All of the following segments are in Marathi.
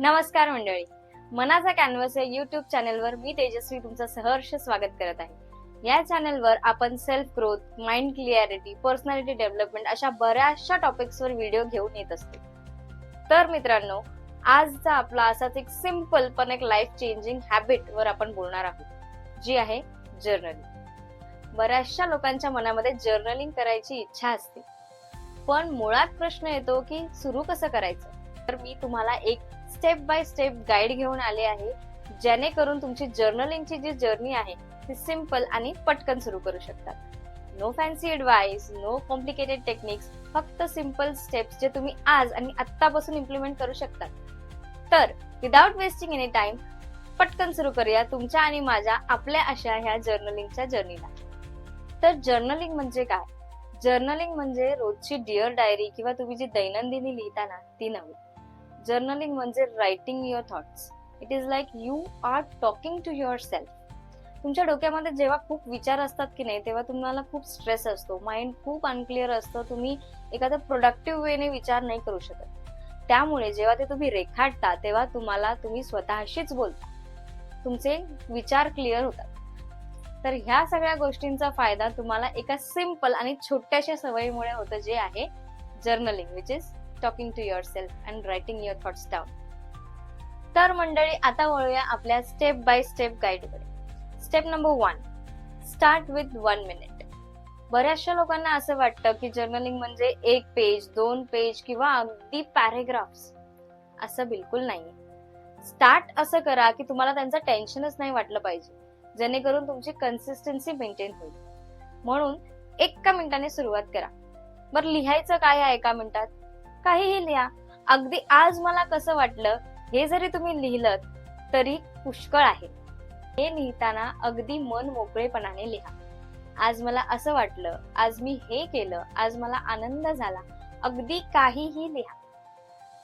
नमस्कार मंडळी. मनाचा कॅनव्हस या युट्यूब चॅनलवर मी तेजस्वी तुमचं सहर्ष स्वागत करत आहे. या चॅनलवर आपण self growth mind clarity personality development अशा बऱ्याचशा टॉपिक्सवर व्हिडिओ घेऊन येत असते. तर मित्रांनो आजचा आपला असाच एक सिंपल पण एक लाईफ चेंजिंग हॅबिट वर आपण बोलणार आहोत जी आहे जर्नलिंग बऱ्याचशा लोकांच्या मनामध्ये जर्नलिंग करायची इच्छा असते. पण मुळात प्रश्न येतो की सुरू कसं करायचं? तर मी तुम्हाला एक स्टेप बाय स्टेप गाईड घेऊन आले आहे जेणेकरून तुमची जर्नलिंगची जी जर्नी आहे ती सिंपल आणि पटकन सुरू करू शकतात no fancy advice no complicated techniques फक्त सिंपल स्टेप्स जे तुम्ही आज आणि आत्तापासून इम्प्लिमेंट करू शकतात. तर विदाउट वेस्टिंग एनी टाइम पटकन सुरू करूया तुमच्या आणि माझ्या आपल्या अशा ह्या जर्नलिंगच्या जर्नीला तर जर्नलिंग म्हणजे काय? जर्नलिंग म्हणजे रोजची डिअर डायरी किंवा तुम्ही जी दैनंदिनी लिहिताना ती नव्हे. जर्नलिंग म्हणजे writing your thoughts it is like you are talking to yourself तुमच्या डोक्यामध्ये जेव्हा खूप विचार असतात की नाही तेव्हा तुम्हाला खूप स्ट्रेस असतो. माइंड खूप अनक्लिअर असतं. तुम्ही एखाद्या प्रोडक्टिव्ह वेने विचार नाही करू शकत. त्यामुळे जेव्हा ते तुम्ही रेखाटता तेव्हा तुम्हाला तुम्ही स्वतःशीच बोलता. तुमचे विचार क्लिअर होतात. तर ह्या सगळ्या गोष्टींचा फायदा तुम्हाला एका सिंपल आणि छोट्याशा सवयीमुळे होतं जे आहे journaling which is talking to yourself and writing your thoughts down तर मंडळी आता वळूया आपल्या step by step गाईडकडे step number one start with one minute बऱ्याचशा लोकांना असं वाटतं की जर्नलिंग म्हणजे एक पेज दोन पेज किंवा अगदी पॅरेग्राफ्स असं बिलकुल नाही स्टार्ट असं करा की तुम्हाला त्यांचं टेन्शनच नाही वाटलं पाहिजे. जेणेकरून तुमची कन्सिस्टन्सी मेंटेन होईल. म्हणून एका मिनिटाने सुरुवात करा. बरं लिहायचं काय आहे एका मिनिटात? काहीही लिहा. अगदी आज मला कसं वाटलं हे जरी तुम्ही लिहिलं तरी पुष्कळ आहे. हे लिहिताना अगदी मन मोकळेपणाने लिहा. आज मला असं वाटलं आज मी हे केलं आज मला आनंद झाला. अगदी काहीही लिहा.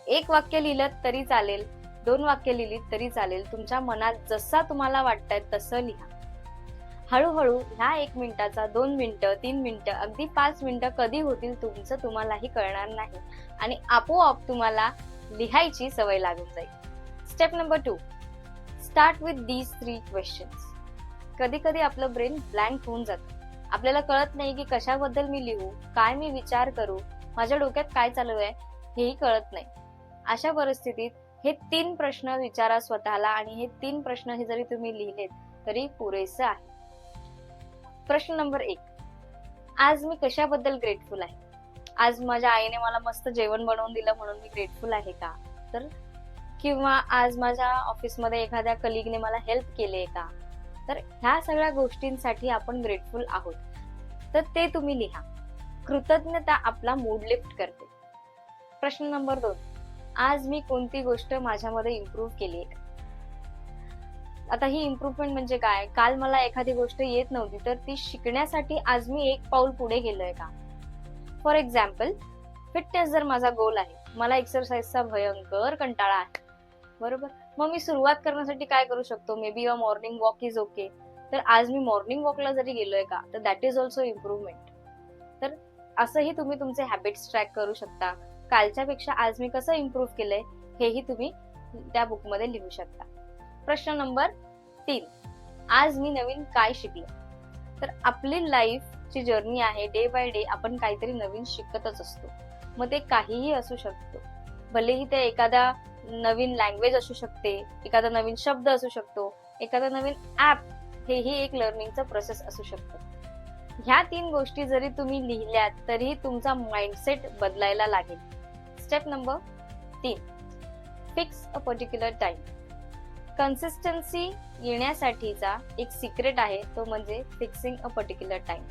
एक वाक्य लिहिलं तरी चालेल दोन वाक्य लिहिली तरी चालेल तुमच्या मनात जसा तुम्हाला वाटतंय तसं लिहा. हळूहळू ह्या एक मिनिटाचा दोन मिनिटं तीन मिनिटं अगदी पाच मिनिटं कधी होतील तुमचं तुम्हालाही कळणार नाही. आणि आपोआप तुम्हाला लिहायची सवय लागून जाईल. Step number two start with these three questions कधी कधी आपलं ब्रेन ब्लँक होऊन जातं. आपल्याला कळत नाही की कशाबद्दल मी लिहू काय मी विचार करू माझ्या डोक्यात काय चालू आहे हेही कळत नाही. अशा परिस्थितीत हे तीन प्रश्न विचारा स्वतःला आणि हे तीन प्रश्न हे जरी तुम्ही लिहिलेत तरी पुरेसं आहे. प्रश्न नंबर एक. आज मी कशाबद्दल ग्रेटफुल आहे? आज माझ्या आईने मला मस्त जेवण बनवून दिलं म्हणून मी ग्रेटफुल आहे का? तर किंवा आज माझ्या ऑफिसमध्ये एखाद्या कलिगने मला हेल्प केले का? तर ह्या सगळ्या गोष्टींसाठी आपण ग्रेटफुल आहोत. तर ते तुम्ही लिहा. कृतज्ञता आपला मूड लिफ्ट करते. प्रश्न नंबर दोन. आज मी कोणती गोष्ट माझ्यामध्ये इम्प्रूव्ह केली आहे? आता ही इम्प्रूव्हमेंट म्हणजे काय? काल मला एखादी गोष्ट येत नव्हती तर ती शिकण्यासाठी आज मी एक पाऊल पुढे गेलोय का? फॉर एक्झाम्पल फिटनेस जर माझा गोल आहे मला एक्सरसाइजचा भयंकर कंटाळा आहे. बरोबर? मग मी सुरुवात करण्यासाठी काय करू शकतो? Maybe a morning walk is okay तर आज मी मॉर्निंग वॉकला जरी गेलोय का तर दॅट इज ऑल्सो इम्प्रूव्हमेंट तर असंही तुम्ही तुमचे हॅबिट्स ट्रॅक करू शकता. कालच्या पेक्षा आज मी कसं इम्प्रूव्ह केलंय हेही तुम्ही त्या बुकमध्ये लिहू शकता. प्रश्न नंबर तीन आज मी नवीन काय शिकले? तर आपली लाईफ ची जर्नी आहे डे बाय डे आपण काहीतरी नवीन शिकतच असतो. मग ते काहीही असू शकतो. भलेही ते एखादा नवीन लँग्वेज असू शकते एखादा नवीन शब्द असू शकतो एखादा नवीन ऍप हेही एक लर्निंगचा प्रोसेस असू शकतो. ह्या तीन गोष्टी जरी तुम्ही लिहिल्यात तरीही तुमचा माइंडसेट बदलायला लागेल. स्टेप नंबर तीन. Fix a particular time consistency येण्यासाठीचा एक सिक्रेट आहे तो म्हणजे फिक्सिंग अ पर्टिक्युलर टाइम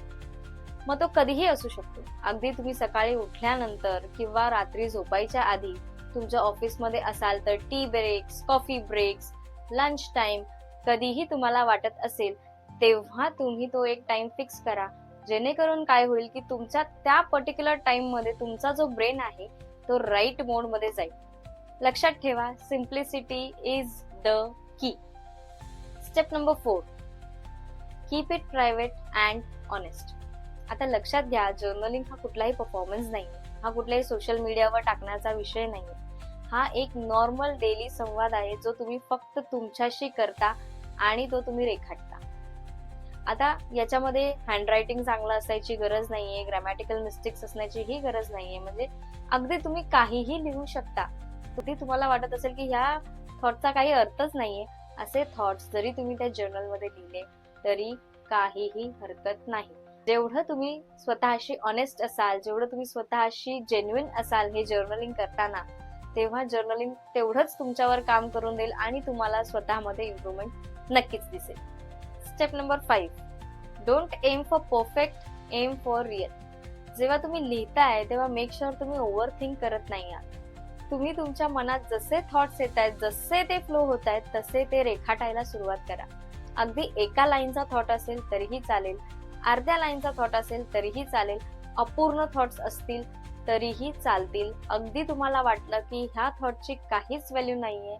मग तो कधीही असू शकतो. अगदी तुम्ही सकाळी उठल्यानंतर किंवा रात्री झोपायच्या आधी तुमच्या ऑफिसमध्ये असाल तर tea breaks coffee breaks lunch time कधीही तुम्हाला वाटत असेल तेव्हा तुम्ही तो एक टाइम फिक्स करा. जेणेकरून काय होईल की तुमच्या त्या पर्टिक्युलर टाइममध्ये तुमचा जो ब्रेन आहे तो राईट मोडमध्ये जाईल. लक्षात ठेवा simplicity is the key step number four keep it private and honest आता लक्षात घ्या जर्नलिंग हा कुठलाही परफॉर्मन्स नाही. हा कुठल्याही सोशल मीडियावर टाकण्याचा विषय नाही. हा एक नॉर्मल डेली संवाद आहे जो तुम्ही फक्त तुमच्याशी करता आणि तो तुम्ही रेखाटता. आता याच्यामध्ये हँडरायटिंग चांगलं असायची गरज नाहीये ग्रॅमॅटिकल मिस्टेक्स असण्याची ही गरज नाहीये. म्हणजे अगदी तुम्ही काहीही लिहू शकता कधी तुम्हाला वाटत असेल की ह्या थॉटचा काही अर्थच नाहीये. असे थॉट्स जरी तुम्ही त्या जर्नलमध्ये लिहिले तरी काहीही हरकत नाही. जेवढं तुम्ही स्वतःशी ऑनेस्ट असाल जेवढं तुम्ही स्वतःशी जेन्युइन असाल हे जर्नलिंग करताना तेव्हा जर्नलिंग तेवढंच तुमच्यावर काम करून देईल आणि तुम्हाला स्वतःमध्ये इम्प्रूव्हमेंट नक्कीच दिसेल. Step number five don't aim for perfect aim for real जेव्हा तुम्ही लिहिताय तेव्हा मेक शुअर तुम्ही ओव्हर थिंक करत नाही आहात. तुम्ही तुमच्या मनात जसे थॉट्स येत आहेत जसे ते फ्लो होत आहेत तसे ते रेखाटायला सुरुवात करा. अगदी एका लाईनचा थॉट असेल तरीही चालेल अर्ध्या लाईनचा थॉट असेल तरीही चालेल अपूर्ण थॉट्स असतील तरीही चालतील. अगदी तुम्हाला वाटलं की ह्या थॉटची काहीच व्हॅल्यू नाहीये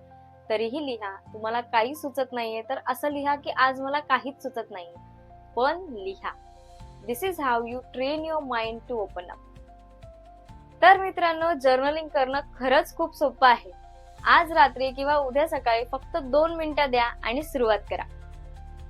तरीही लिहा. तुम्हाला काही सुचत नाहीये तर असं लिहा की आज मला काहीच सुचत नाहीये. पण लिहा. This is how you train your mind to open up तर मित्रांनो जर्नलिंग करणं खरंच खूप सोपं आहे. आज रात्री किंवा उद्या सकाळी फक्त दोन मिनिटं द्या आणि सुरुवात करा.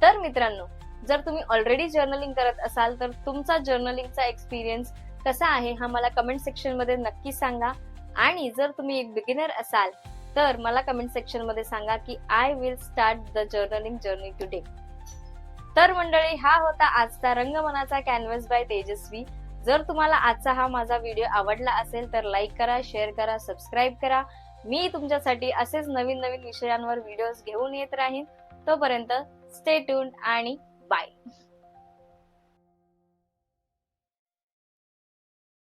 तर मित्रांनो जर तुम्ही ऑलरेडी जर्नलिंग करत असाल तर तुमचा जर्नलिंगचा एक्सपिरियन्स कसा आहे हा मला कमेंट सेक्शनमध्ये नक्की सांगा. आणि जर तुम्ही एक बिगिनर असाल तर मला कमेंट सेक्शनमध्ये सांगा की I will start the journaling journey today तर मंडळी हा होता आजचा रंगमनाचा कॅनव्हस बाय तेजस्वी. जर तुम्हाला आजचा हा माझा व्हिडिओ आवडला असेल तर लाईक करा शेअर करा सबस्क्राईब करा. मी तुमच्यासाठी असेच नवीन नवीन विषयांवर व्हिडिओज घेऊन येत राहीन. तोपर्यंत स्टे ट्यून आणि बाय